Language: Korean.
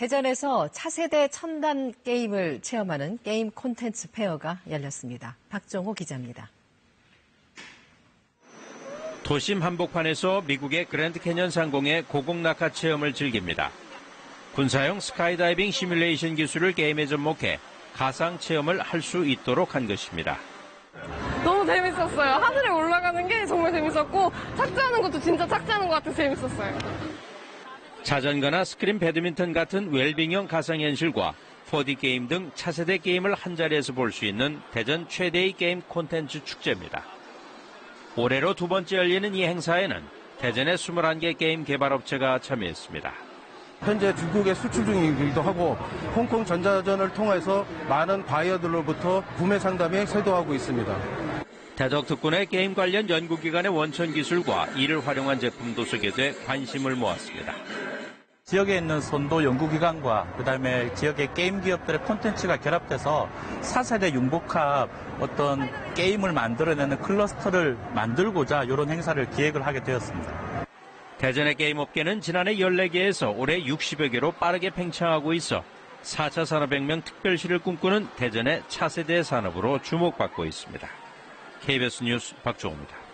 대전에서 차세대 첨단 게임을 체험하는 게임 콘텐츠 페어가 열렸습니다. 박정호 기자입니다. 도심 한복판에서 미국의 그랜드 캐년 상공의 고공 낙하 체험을 즐깁니다. 군사용 스카이다이빙 시뮬레이션 기술을 게임에 접목해 가상 체험을 할 수 있도록 한 것입니다. 너무 재밌었어요. 하늘에 올라가는 게 정말 재밌었고 착지하는 것도 진짜 착지하는 것 같아서 재밌었어요. 자전거나 스크린 배드민턴 같은 웰빙형 가상현실과 4D 게임 등 차세대 게임을 한자리에서 볼 수 있는 대전 최대의 게임 콘텐츠 축제입니다. 올해로 두 번째 열리는 이 행사에는 대전의 21개 게임 개발 업체가 참여했습니다. 현재 중국에 수출 중이기도 하고 홍콩 전자전을 통해서 많은 바이어들로부터 구매 상담에 세도하고 있습니다. 대덕 특군의 게임 관련 연구기관의 원천 기술과 이를 활용한 제품도 소개돼 관심을 모았습니다. 지역에 있는 선도 연구기관과 그다음에 지역의 게임 기업들의 콘텐츠가 결합돼서 4세대 융복합 어떤 게임을 만들어내는 클러스터를 만들고자 이런 행사를 기획을 하게 되었습니다. 대전의 게임 업계는 지난해 14개에서 올해 60여 개로 빠르게 팽창하고 있어 4차 산업혁명 특별시를 꿈꾸는 대전의 차세대 산업으로 주목받고 있습니다. KBS 뉴스 박종호입니다.